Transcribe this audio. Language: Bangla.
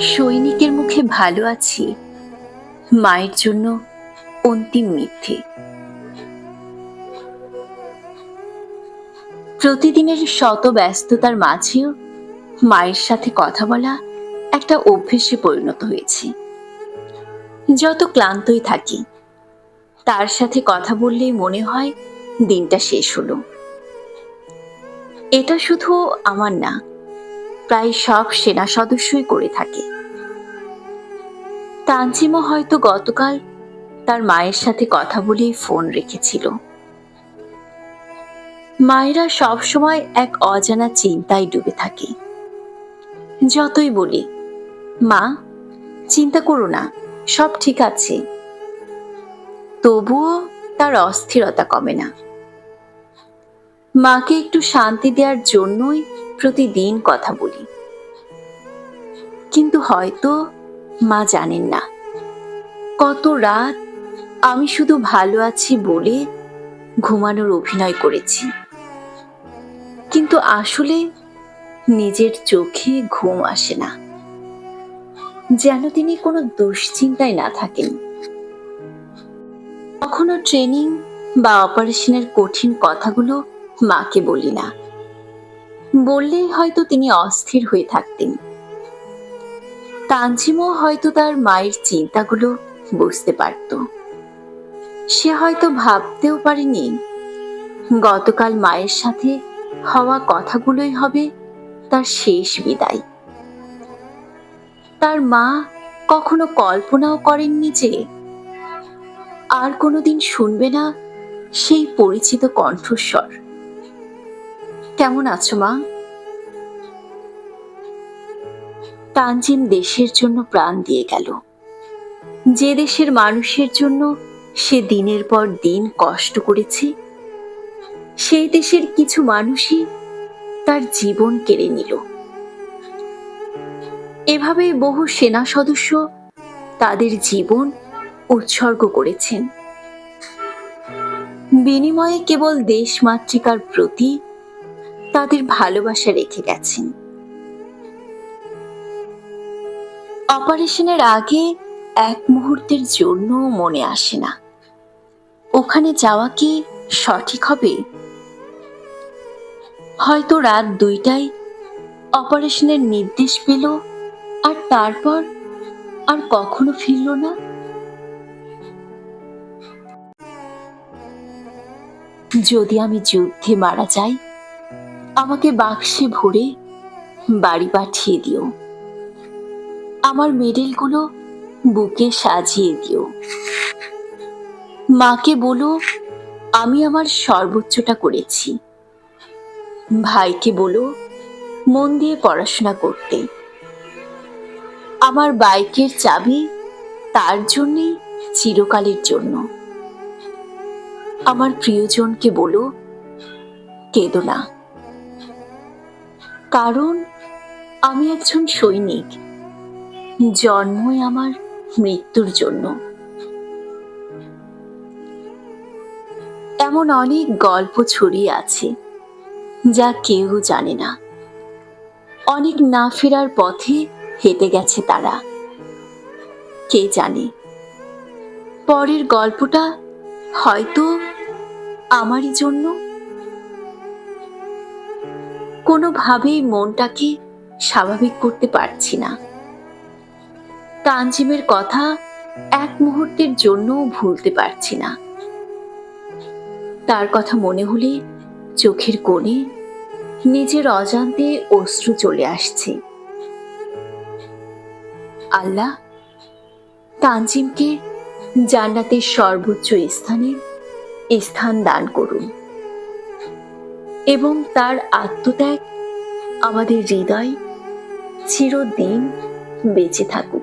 সৈনিকের মুখে ভালো আছি। মায়ের জন্য অন্তিম মিথ্যে। প্রতিদিনের শত ব্যস্ততার মাঝেও মায়ের সাথে কথা বলা একটা অভ্যেসে পরিণত হয়েছে। যত ক্লান্তই থাকি, তার সাথে কথা বললেই মনে হয় দিনটা শেষ হলো। এটা শুধু আমার না, প্রায় সব সেনা সদস্যই করে থাকে। তানজিমও হয়তো গতকাল তার মায়ের সাথে কথা বলেই ফোন রেখেছিল। মায়েরা সব সময় এক অজানা চিন্তায় ডুবে থাকে। যতই বলি, মা, চিন্তা করো না, সব ঠিক আছে। তবুও তার অস্থিরতা কমে না। মাকে একটু শান্তি দেওয়ার জন্যই প্রতিদিন কথা বলি। কিন্তু হয়তো মা জানেন না। কত রাত আমি শুধু ভালো আছি বলে ঘুমানোর অভিনয় করেছি। কিন্তু আসলে নিজের চোখে ঘুম আসে না। যেন তিনি কোনো দুশ্চিন্তায় না থাকেন। কখনো ট্রেনিং বা অপারেশনের কঠিন কথাগুলো মাকে বলি না। বললেই হয়তো তিনি অস্থির হয়ে থাকতেন। তানজিমও হয়তো তার মায়ের চিন্তাগুলো বুঝতে পারত। সে হয়তো ভাবতেও পারেনি, গতকাল মায়ের সাথে হওয়া কথাগুলোই হবে তার শেষ বিদায়। তার মা কখনো কল্পনাও করেননি যে আর কোনোদিন শুনবে না সেই পরিচিত কণ্ঠস্বর। কেমন আছো, মা? তানজিম দেশের জন্য প্রাণ দিয়ে গেল। যে দেশের মানুষের জন্য সে দিনের পর দিন কষ্ট করেছে, সেই দেশের কিছু মানুষই তার জীবন কেড়ে নিল। এভাবে বহু সেনা সদস্য তাদের জীবন উৎসর্গ করেছেন। বিনিময়ে কেবল দেশ মাতৃকার প্রতি তাদের ভালোবাসা রেখে গেছেন। অপারেশনের আগে এক মুহূর্তের জন্য মনে আসে না। ওখানে যাওয়া কি সঠিক হবে? হয়তো রাত দুইটায় অপারেশনের নির্দেশ পেল, আর তারপর আর কখনো ফিরল না। যদি আমি যুদ্ধে মারা যাই আমাকে বাক্সে ভরে বাড়ি পাঠিয়ে দিও। আমার মেডেলগুলো বুকে সাজিয়ে দিও। মাকে বলো, আমি আমার সর্বোচ্চটা করেছি। ভাইকে বলো, মন দিয়ে পড়াশোনা করতে। আমার বাইকের চাবি তার জন্যেই চিরকালের জন্য। আমার প্রিয়জনকে বলো, কেঁদো না। কারণ আমি একজন সৈনিক। জন্মই আমার মৃত্যুর জন্য। এমন অনেক গল্প ছড়িয়ে আছে, যা কেউ জানে না। অনেক না ফেরার পথে হেঁটে গেছে তারা। কে জানে? পরের গল্পটা হয়তো আমারই জন্য কোনোভাবেই মনটাকে স্বাভাবিক করতে পারছি না। তানজিমের কথা এক মুহূর্তের জন্যও ভুলতে পারছি না। তার কথা মনে হলে চোখের কোণে নিজের অজান্তে অশ্রু চলে আসছে। আল্লাহ তানজিমকে জান্নাতের সর্বোচ্চ স্থানে স্থান দান করুন। এবং তার আত্মত্যাগ আমাদের হৃদয় চিরদিন বেঁচে থাকুক।